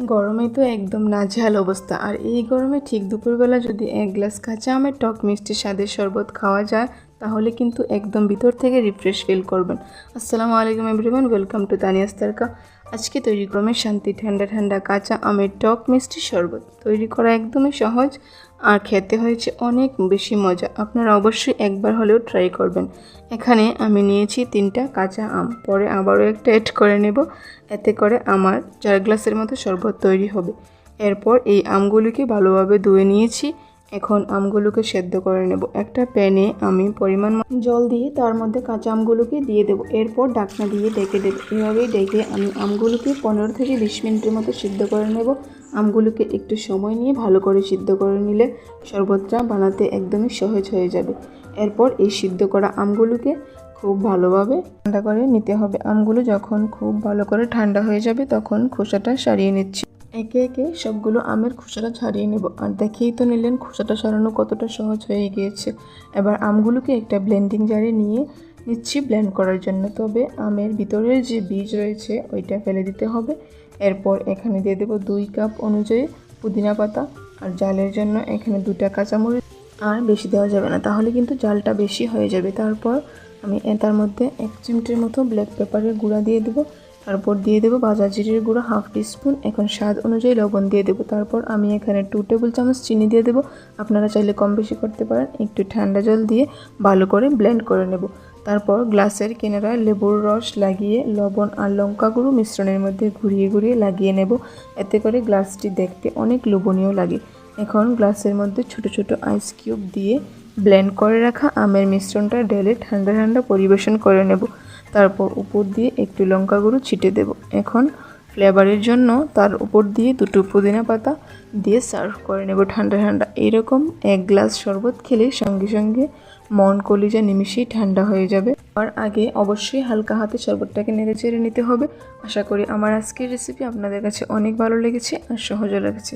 গরমে তো একদম নাজেহাল অবস্থা। আর এই গরমে ঠিক দুপুরবেলা যদি এক গ্লাস কাঁচা আমের টক মিষ্টি স্বাদের শরবত খাওয়া যায়, তাহলে কিন্তু একদম ভিতর থেকে রিফ্রেশ ফিল করবেন। আসসালামু আলাইকুম এভরিওয়ান ওয়েলকাম টু তানিয়াস তারকা আজকে তৈরি করবেন শান্তি, ঠান্ডা ঠান্ডা, কাঁচা আমের টক, মিষ্টি শরবত। তৈরি করা একদমই সহজ আর খেতে হয়েছে অনেক বেশি মজা। আপনারা অবশ্যই একবার হলেও ট্রাই করবেন। এখানে আমি নিয়েছি তিনটা কাঁচা আম। পরে আবারও একটা অ্যাড করে নেব। এতে করে আমার চার গ্লাসের মতো শরবত তৈরি হবে। এরপর এই আমগুলিকে ভালোভাবে ধুয়ে নিয়েছি। এখন আমগুলোকে সেদ্ধ করে নেব। একটা প্যানে আমি পরিমাণ জল দিয়ে তার মধ্যে কাঁচা আমগুলোকে দিয়ে দেবো। এরপর ডাকনা দিয়ে ডেকে দেবো। এভাবেই ডেকে আমি আমগুলোকে পনেরো থেকে বিশ মিনিটের মতো সিদ্ধ করে নেব। আমগুলোকে একটু সময় নিয়ে ভালো করে সিদ্ধ করে নিলে শরবতটা বানাতে একদমই সহজ হয়ে যাবে। এরপর এই সিদ্ধ করা আমগুলোকে খুব ভালোভাবে ঠান্ডা করে নিতে হবে। আমগুলো যখন খুব ভালো করে ঠান্ডা হয়ে যাবে তখন খোসাটা সারিয়ে নিচ্ছি। একে একে সবগুলো আমের খোসাটা ছাড়িয়ে নেব। আর দেখেই তো নিলেন খোসাটা সরানো কতটা সহজ হয়ে গিয়েছে। এবার আমগুলোকে একটা ব্লেন্ডিং জারে নিয়ে নিচ্ছি ব্লেন্ড করার জন্য। তবে আমের ভিতরের যে বীজ রয়েছে, ওইটা ফেলে দিতে হবে। এরপর এখানে দিয়ে দেবো দুই কাপ অনুযায়ী পুদিনা পাতা। আর জালের জন্য এখানে দুটা কাঁচামরিচ। আর বেশি দেওয়া যাবে না, তাহলে কিন্তু জালটা বেশি হয়ে যাবে। তারপর আমি তার মধ্যে এক চিমটির মতো ব্ল্যাক পেপারের গুঁড়া দিয়ে দেবো। তারপর দিয়ে দেবো বাজার জিরের গুঁড়া হাফ টিস্পুন। এখন স্বাদ অনুযায়ী লবণ দিয়ে দেবো। তারপর আমি এখানে টু টেবিল চামচ চিনি দিয়ে দেবো। আপনারা চাইলে কম বেশি করতে পারেন। একটু ঠান্ডা জল দিয়ে ভালো করে ব্লেন্ড করে নেব। তারপর গ্লাসের কিনারায় লেবুর রস লাগিয়ে লবণ আর লঙ্কা গুঁড়ো মিশ্রণের মধ্যে ঘুরিয়ে ঘুরিয়ে লাগিয়ে নেব। এতে করে গ্লাসটি দেখতে অনেক লোভনীয় লাগে। এখন গ্লাসের মধ্যে ছোট ছোট আইস কিউব দিয়ে ব্লেন্ড করে রাখা আমের মিশ্রণটা ঢেলে ঠান্ডা ঠান্ডা পরিবেশন করে নেব। তারপর উপর দিয়ে একটু লঙ্কা গুঁড়ো ছিটে দেব। এখন ফ্লেভারের জন্য তার উপর দিয়ে দুটো পুদিনা পাতা দিয়ে সার্ভ করে নেব ঠান্ডা ঠান্ডা। এরকম এক গ্লাস শরবত খেলে সঙ্গে সঙ্গে মন কলিজা নিমিশেই ঠান্ডা হয়ে যাবে। আর আগে অবশ্যই হালকা হাতে শরবতটাকে নেড়ে চেড়ে নিতে হবে। আশা করি আমার আজকের রেসিপি আপনাদের কাছে অনেক ভালো লেগেছে আর সহজও লেগেছে।